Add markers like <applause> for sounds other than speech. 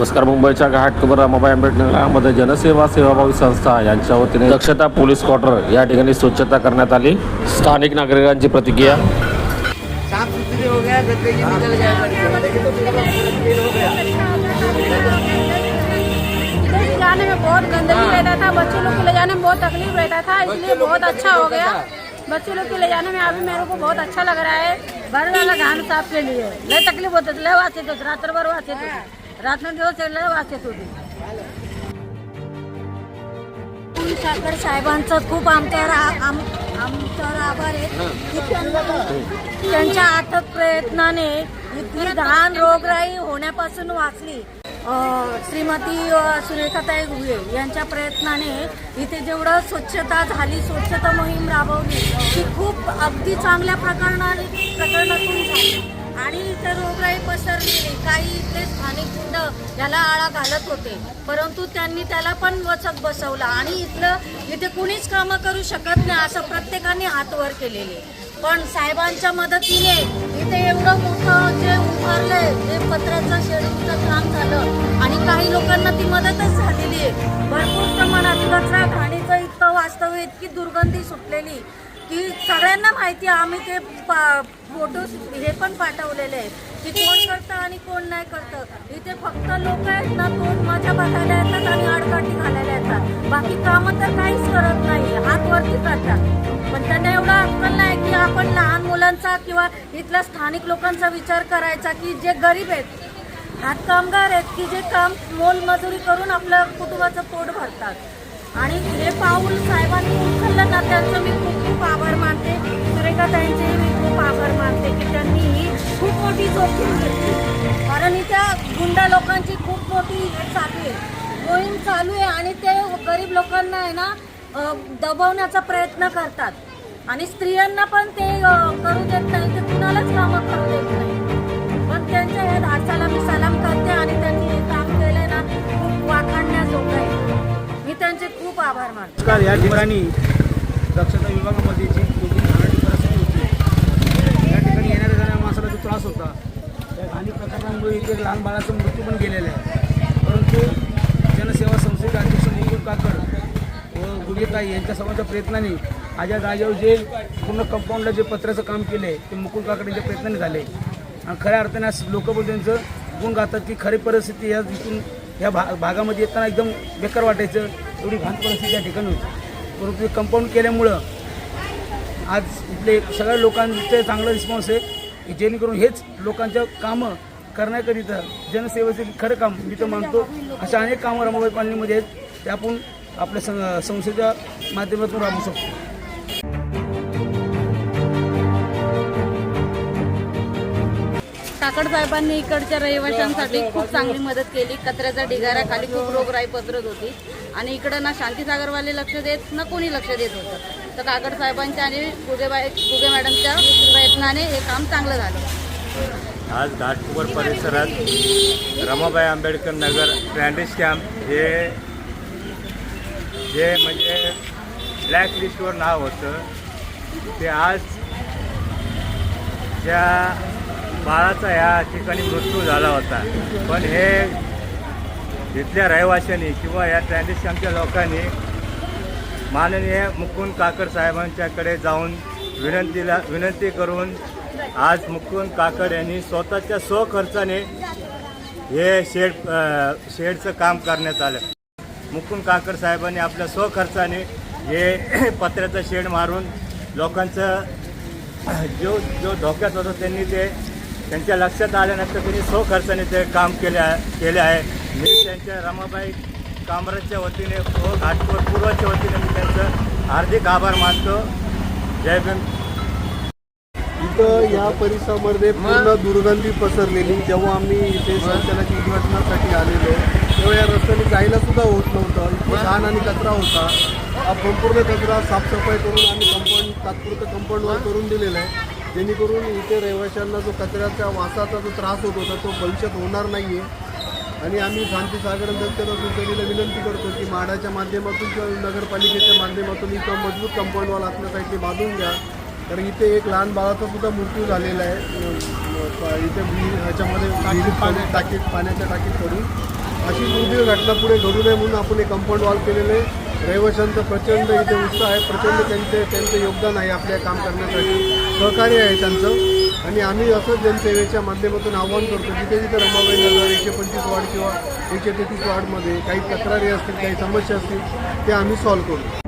नमस्कार मुंबईच्या घाटकोपर रमाबाई आंबेडकरमध्ये जनसेवा सेवाभावी संस्था यांच्या दक्षता पोलीस क्वार्टर या स्वच्छता आली. स्थानिक नागरिकांची प्रतिक्रिया. तो जाने में बहुत गंदगी रहता था, बच्चों लोग को ले जाने में बहुत तकलीफ़ रहता था, इसलिए बहुत अच्छा हो गया। बच्चों लोग को ले जाने में अभी मेरे को बहुत अच्छा लग रहा है। भर वाला घाण साफ़ के लिए। लय तकलीफ़ होते लय वाचत होते रात्रभर वाचत होते रात्र दिवस लय वाचत होते. साखर साहेबांचं खूप आमच्यावर आम आमच्यावर आभार आहे. त्यांच्या अथक प्रयत्नाने इथली घाण रोगराई होण्यापासून वाचली. श्रीमती सुरेखाताई घुगे यांच्या प्रयत्नाने इथे जेवढं स्वच्छता झाली स्वच्छता मोहीम राबवली ती खूप अगदी चांगल्या प्रकरणाने प्रकरणातून झाली. आणि इथे रोगराई पसरली काही इथले स्थानिक गुंड याला आळा घालत होते. परंतु त्यांनी त्याला पण वचक बसवला आणि इथलं इथे कुणीच कामं करू शकत नाही असं प्रत्येकाने हातवर केलेले. पण साहेबांच्या मदतीने इथे एवढं मोठं जे उभारलंय जे पत्र्याचं शेडूचं काम झालं. आणि काही लोकांना ती मदतच झालेली आहे. भरपूर प्रमाणात कचरा घाणीचं इतकं वास्तव्य इतकी दुर्गंधी सुटलेली की सगळ्यांना माहिती आम्ही ते फोटोज हे पण पाठवलेले आहेत की कोण करतं आणि कोण नाही करतं. इथे फक्त लोक आहेत ना कोण मजा बसायला येतात आणि अडकाठी घालायला येतात. बाकी कामं तर काहीच करत नाही हात वरती करतात. पण त्यांना एवढा अक्कल नाही की आपण लहान मुलांचा किंवा इथल्या स्थानिक लोकांचा विचार करायचा की जे गरीब आहेत हात कामगार आहेत की जे काम मोलमजुरी करून आपलं कुटुंबाचं पोट भरतात. आणि हे पाऊल साहेबांनी उचललं ना त्यांचं मी खूप खूप आभार मानते. सुरेखा त्यांचे खूप आभार मानते की त्यांनी ही खूप मोठी जोखीम घेतली. कारण इथं गुंडा लोकांची खूप मोठी हे चालू आहे. मोहीम चालू आहे आणि ते गरीब लोकांना आहे ना दबावण्याचा दबवण्याचा प्रयत्न करतात. आणि स्त्रियांना पण ते करू देत नाही ते कुणालाच कामं करू देत नाही. पण त्यांच्या या धाडसाला मी सलाम करते आणि त्यांनी हे काम केलंय ना खूप वाखाणण्याजोगं आहे. मी त्यांचे खूप आभार मानते. या ठिकाणी दक्षता विभागामध्ये जी दोघी घाणाची परिस्थिती होती या ठिकाणी येणाऱ्या जाणाऱ्या त्रास होता. त्या घाणी प्रकरणामुळे इथे एक लहान बाळाचा मृत्यू पण गेलेला आहे. परंतु जनसेवा संस्थेचे अध्यक्ष मुकुल काकड व गुगेताई यांच्या सर्वांच्या प्रयत्नाने आज या जागेवर जे पूर्ण कंपाऊंडला जे पत्र्याचं काम केलं आहे ते मुकुल काकड यांच्या प्रयत्नाने झाले. आणि खऱ्या अर्थाने लोक पण त्यांचं गुण गातात की खरी परिस्थिती या इथून या भा भागामध्ये येताना एकदम बेकार वाटायचं एवढी घाण परिस्थिती या ठिकाणी होती. परंतु कंपाऊंड केल्यामुळं आज इथले सगळ्या लोकांचे चांगला रिस्पॉन्स आहे. की जेणेकरून हेच लोकांच्या कामं करण्याकरिता जनसेवेचे खरं काम मी तर मानतो. अशा अनेक कामं रमाबाई कॉलनीमध्ये आहेत. ते आपण आपल्या सं संस्थेच्या माध्यमातून राबवू शकतो. काकड साहेबांनी इकडच्या रहिवाशांसाठी खूप चांगली मदत केली. कचऱ्याचा ढिगाऱ्याखाली खाली खूप रोगराई पसरत होती. आणि इकडं ना शांतीसागरवाले लक्ष देत ना कोणी लक्ष देत होतं. तर काकड साहेबांच्या आणि गुगेबाई गुगे मॅडमच्या प्रयत्नाने हे काम चांगलं झालं. आज घाटकोपर परिसरात रमाबाई आंबेडकर नगर ट्रॅन्डिस कॅम्प हे जे म्हणजे ब्लॅक लिस्टवर नाव होतं. ते आज ज्या बाळाचा ह्या ठिकाणी मृत्यू झाला होता. पण हे इथल्या रहिवाशांनी किंवा या ट्रॅन्डिस लोकांनी माननीय मुकुंद काकर साहेबांच्याकडे जाऊन विनंतीला विनंती करून आज मुकुंद काकड यांनी स्वतःच्या स्वखर्चाने हे शेड शेडचं काम करण्यात आलं. मुकुंद काकड साहेबांनी आपल्या स्वखर्चाने हे <clears throat> पत्र्याचं शेड मारून लोकांचं जो जो धोक्यात होतं त्यांनी ते त्यांच्या लक्षात आल्यानंतर त्यांनी स्वखर्चाने ते काम केले आहे केले आहे. मी त्यांच्या रमाबाई कामराजच्या वतीने व घाटकोर पूर्वच्या वतीने मी त्यांचं हार्दिक आभार मानतो. जय भीम. इथं या परिसरामध्ये पूर्ण दुर्गंधी पसरलेली जेव्हा आम्ही इथे शौचालयाच्या उद्घाटनासाठी आलेलो तेव्हा या रस्त्याने जायला सुद्धा होत नव्हतं. इथे घाण आणि कचरा होता. हा संपूर्ण कचरा साफसफाई करून आम्ही कंपाऊंड तात्पुरतं कंपाऊंडवर करून दिलेलं आहे. जेणेकरून इथे रहिवाशांना जो कचऱ्याच्या वासाचा जो त्रास होत होता तो भविष्यात होणार नाही आहे आणि आम्ही शांतीसागर दत्तला सुचवलेला विनंती करतो की माडाच्या माध्यमातून किंवा नगरपालिकेच्या माध्यमातून इथं मजबूत कंपाऊंड वॉल असण्यासाठी बांधून घ्या. कारण इथे एक लहान बाळाचा सुद्धा मृत्यू झालेला आहे. इथे ह्याच्यामध्ये टाकीत पाण्याच्या टाकीत पडून अशी दुर्दैव घटना पुढे घडू नये म्हणून आपण हे कंपाऊंड वॉल केलेलं आहे. रहिवाशांचं प्रचंड इथे उत्साह आहे. प्रचंड त्यांचे त्यांचं योगदान आहे आपल्या काम करण्यासाठी. सहकार्य आहे त्यांचं. आणि आम्ही असंच जनसेवेच्या माध्यमातून आव्हान करतो जिथे जिथे रमाबाई नगर एकशे पंचवीस वार्ड किंवा एकशे तेहतीस वार्डमध्ये काही तक्रारी असतील काही समस्या असतील त्या आम्ही सॉल्व्ह करू.